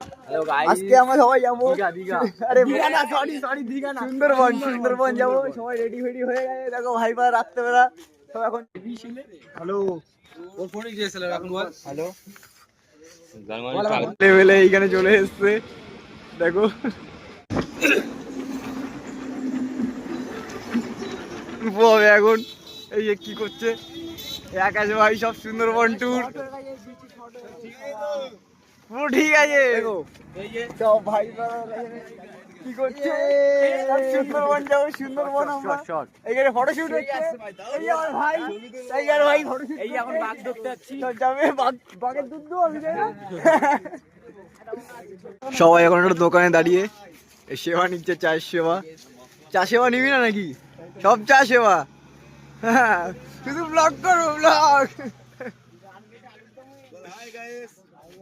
Hello আজকে আমরা সবাই যাব। আরে না সরি সরি দীঘা না। সুন্দরবন সুন্দরবন যাব। সবাই রেডি ফেডি হয়ে গেছে। দেখো ভাই ভাই রাত্রেবেলা। সব এখন হ্যালো ওর ফোনে দিয়েছিল এখন বল। হ্যালো লেভেলে এইখানে চলে এসছে। দেখো। হবে এখন। এই যে কি করছে? আকাশ ভাই সব সুন্দরবন ট্যুর পুরো ঠিক আছে। সব ভাই কি করছে? সুন্দরবন যাব সুন্দরবন হচ্ছে। এই আমার ভাই এই যে আমার ভাই এই এখন বাঘ দেখতে যাচ্ছি। যাবে বাঘ বাঘের দুধ দেবো আমি সবাই এখন একটা দোকানে দাঁড়িয়ে সেবা নিচ্ছে চায়ের সেবা। চা সেবা নিবি না নাকি? সব চা সেবা। হ্যাঁ, শুধু ব্লগ করো ব্লগ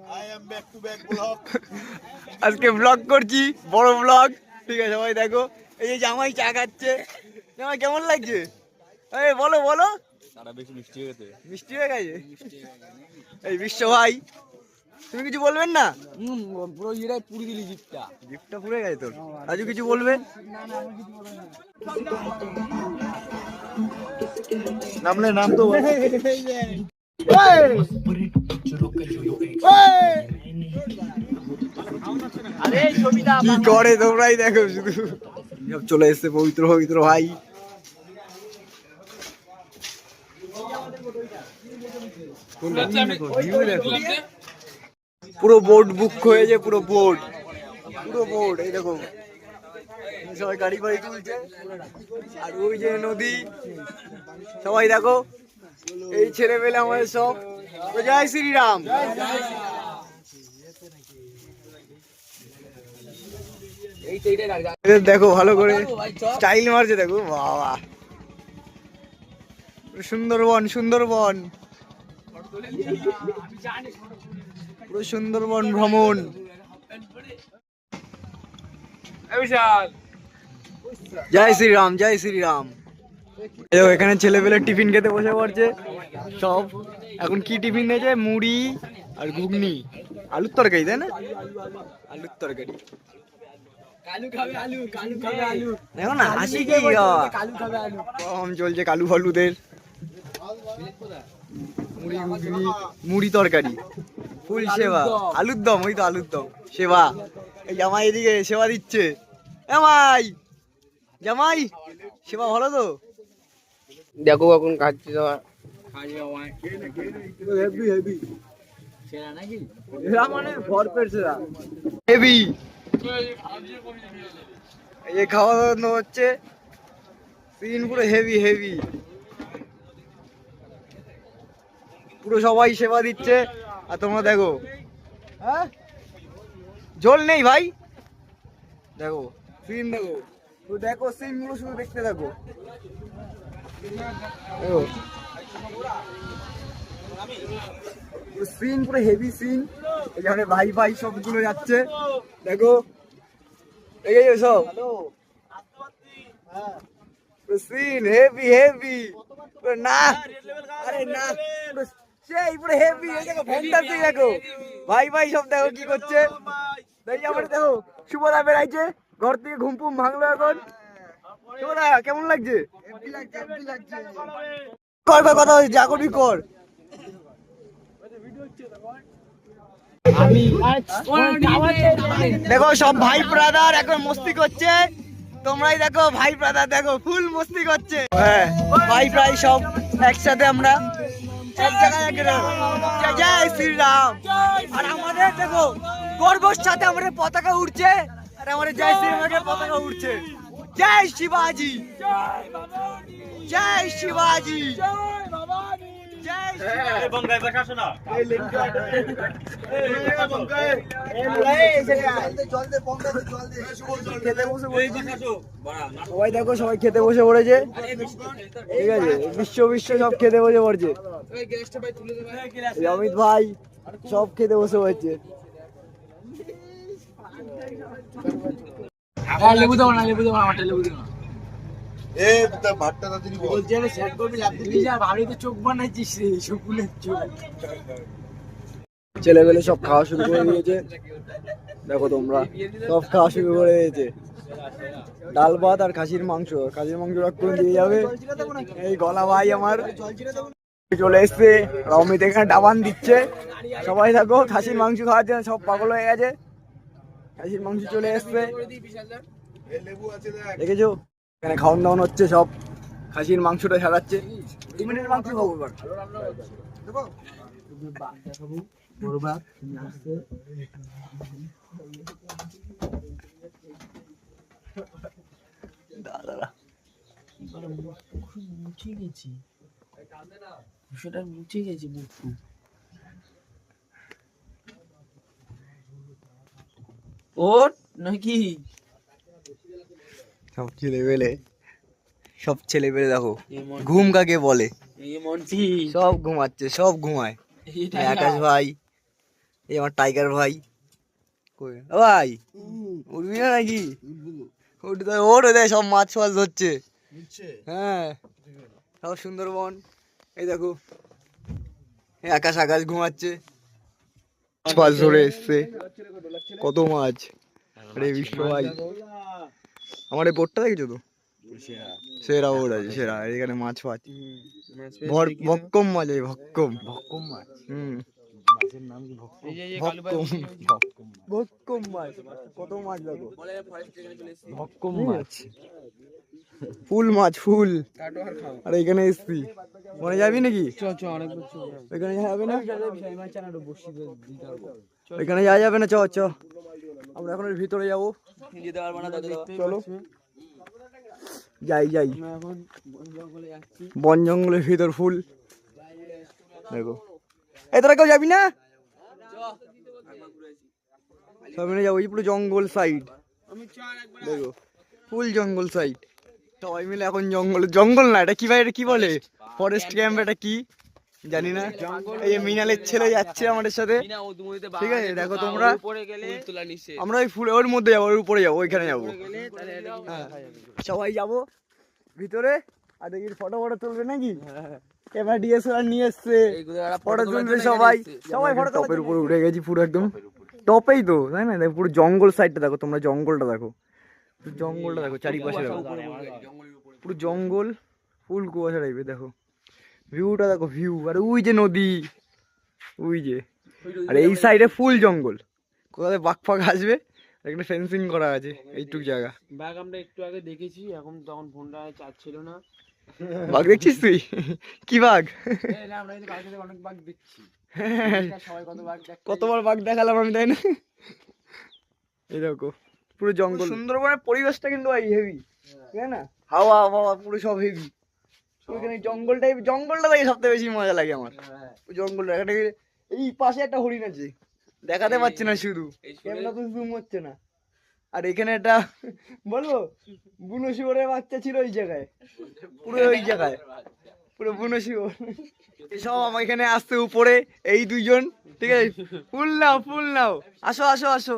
আজকে ব্লগ করছি বড় ব্লগ ঠিক আছে সবাই দেখো এই যে জামাই চা খাচ্ছে। জামাই কেমন লাগছে? এই বলো বলো। মিষ্টি হয়ে গেছে। মিষ্টি হয়ে গেছে? এই বিশ্ব ভাই তুমি কিছু বলবেন না? পুরো ইরাই পুরি দিলি জিপটা গিফটটা পুড়ে গেছে তোর। রাজু কিছু বলবে নামলে নাম তো কি করে তোমরাই দেখো শুধু? চলে এসছে পবিত্র পবিত্র ভাই। পুরো বোর্ড বুক হয়েছে, পুরো বোর্ড পুরো বোর্ড এই দেখো। সবাই গাড়ি বাড়ি তুলছে। আর ওই যে নদী। সবাই দেখো। এই ছেলে পেলে আমাদের সব। জয় শ্রীরাম। দেখো ভালো করে স্টাইল মারছে, দেখো, বাবা। সুন্দরবন সুন্দরবন। পুরো সুন্দরবন ভ্রমণ। জয় শ্রীরাম জয় শ্রীরাম। এখানে ছেলেপেলে টিফিন খেতে বসে পড়ছে। সব। এখন কি টিফিন নিয়েছে মুড়ি আর ঘুগনি। আলুর তরকারি তাই না? আলুর তরকারি। কালু খাবে আলু কালু খাবে আলু। দেখো না হাসি কি বাবা? কালু খাবে আলু। কম চলছে কালু ফালুদের। মুড়ি ঘুগনি মুড়ি তরকারি। ফুল সেবা। আলুর দম ওই তো আলুর দম। সেবা। এই জামাই এদিকে সেবা দিচ্ছে। জামাই জামাই! সেবা ভালো তো? দেখো এখন খাচ্ছি মানে যে খাওয়া দাওয়া হচ্ছে। সিন পুরো হেভি হেভি পুরো সবাই সেবা দিচ্ছে। আর তোমরা দেখো। হ্যাঁ? জল নেই ভাই। দেখো সিন দেখো। দেখো সিনগুলো শুধু দেখতে থাকো। দেখো সিন পুরো হেভি সিন এখানে ভাই ভাই সবগুলো যাচ্ছে। দেখো। এই সব। সিন হেভি হেভি না। আরে না। সেই পুরো হেভি এই দেখো ফ্যান্টাসি দেখো। ভাই ভাই সব দেখো কি করছে। দেখি আমার দেখো। শুভদা বেড়াইছে। ঘর থেকে ঘুম ফুম ভাঙলো এখন। শুভদা কেমন লাগছে? কর কর কথা যা করবি কর। দেখো সব ভাই ব্রাদার এখন মস্তি করছে। তোমরাই দেখো ভাই ব্রাদার দেখো ফুল মস্তি করছে। হ্যাঁ ভাই প্রায় সব একসাথে আমরা এক জায়গায় জয় জয় শ্রীরাম। আর আমাদের দেখো গর্বর সাথে আমাদের পতাকা উঠছে আর আমাদের জয় শ্রীরামের পতাকা উঠছে জয় শিবাজি জয় শিবাজি জয় শিবাজি খেতে বসে পড়েছি। সবাই দেখো সবাই খেতে বসে পড়েছে ঠিক আছে বিশ্ব বিশ্ব সব খেতে বসে পড়ছে অমিত ভাই সব খেতে বসে পড়ছে হ্যাঁ লেবু দেবো না লেবু দেবো না আমারটা লেবু দেবো না। এ তা ভাতটা তাড়াতাড়ি বল। বলছে আরে সেট করবি লাভ দিলি যা ভাবিতে চোখ বানাইছিস রে চোখ। সব খাওয়া শুরু করে দিয়েছে। দেখো তোমরা সব খাওয়া শুরু করে দিয়েছে। ডাল ভাত আর খাসির মাংস খাসির মাংস রক্ষণ দিয়ে যাবে। এই গলা ভাই আমার। চলে এসছে রমিত এখানে ডাবান দিচ্ছে। সবাই দেখো খাসির মাংস খাওয়ার জন্য সব পাগল হয়ে গেছে। খাসির মাংস চলে এসছে দেখ। দেখেছ? এখানে খাওয়ান দাওয়ান হচ্ছে সব। খাসির মাংসটা সারাচ্ছে মাংস খাব এবার। দাদা মুছে গেছি। সেটা মুছে গেছি মুখটু ওর নাকি? সব ছেলে পেলে সব ছেলে পেলে দেখো ঘুম কাকে বলে? সব ঘুমাচ্ছে সব ঘুমায়। আকাশ ভাই এই আমার টাইগার ভাই। ভাই উঠবি না নাকি? উঠতে ওর দেয় সব মাছ ফাছ ধরছে। হ্যাঁ সব সুন্দরবন। এই দেখো এই আকাশ আকাশ ঘুমাচ্ছে। মাছ ফাছ ধরে এসছে। কত মাছ? আরে বিশ্ব ভাই আমার এই বোটটা দেখেছ তো? সেরা। বোট আছে সেরা। এখানে মাছ ফাছ ভর ভক্কম মাছ এই ভক্কম। ভক্কম মাছ। হুম। ভক্কম? ভক্কম মাছ। কত মাছ দেখো ভক্কম মাছ। ফুল মাছ ফুল। আর এখানে এসছি। মনে যাবি নাকি? এখানে যাবে না? এখানে যাওয়া যাবে না? চ চ। আমরা এখন ভিতরে যাব। না চলো যাই যাই। বন জঙ্গলে বন জঙ্গলের ভিতর ফুল। দেখো। এই তোরা কেউ যাবি না? সামনে যাব পুরো জঙ্গল সাইড দেখো ফুল জঙ্গল সাইড সবাই মিলে এখন জঙ্গল জঙ্গল না, এটা কি ভাই, এটা কি বলে? ফরেস্ট ক্যাম্প এটা কি? জানি না। এই যে মিনালের ছেলে যাচ্ছে আমাদের সাথে। ঠিক আছে, দেখো তোমরা। আমরা ওই ফুলে ওর মধ্যে যাব, ওর উপরে যাব, ওইখানে যাব। হ্যাঁ। সবাই যাব ভিতরে। আর দেখি ফটো ফটো তুলবে নাকি? ক্যামেরা ডিএসএলআর নিয়ে এসছে। ফটো তুলবে সবাই। সবাই ফটো টপের উপরে উঠে গেছি পুরো একদম। টপেই তো তাই না? দেখো পুরো জঙ্গল সাইডটা দেখো তোমরা জঙ্গলটা দেখো। পুরো জঙ্গলটা দেখো চারিপাশে দেখো। পুরো জঙ্গল ফুল কুয়াশা টাইপের দেখো। ভিউটা দেখো ভিউ আর ওই যে নদী ওই যে। আর এই সাইডে ফুল জঙ্গল। কোথায় বাঘ ফাঘ আসবে আর এখানে ফেন্সিং করা আছে এইটুক জায়গা। বাঘ আমরা একটু আগে দেখেছি এখন তখন ফোনটা চার্জ ছিল না। বাঘ দেখছিস তুই? কি বাঘ? দেখ কতবার বাঘ দেখালাম আমি তাই না? এই দেখো পুরো জঙ্গল। সুন্দরবনের পরিবেশটা কিন্তু ভাই হেভি আছে না? হাওয়া হাওয়া পুরো সব হেভি ওইখানে জঙ্গলটাই জঙ্গলটা থেকে সবথেকে বেশি মজা লাগে আমার। ওই জঙ্গলটা এখানে এই পাশে একটা হরিণ আছে। দেখাতে পাচ্ছি না শুধু। ক্যামেরা তো জুম হচ্ছে না। আর এখানে একটা, বলব, বুনো শিবরের বাচ্চা ছিল ওই জায়গায়। পুরো ওই জায়গায়। পুরো বুনো শিবর। সব আমার এখানে আসতে উপরে, এই দুইজন, ঠিক আছে? ফুল নাও ফুল নাও। আসো আসো আসো।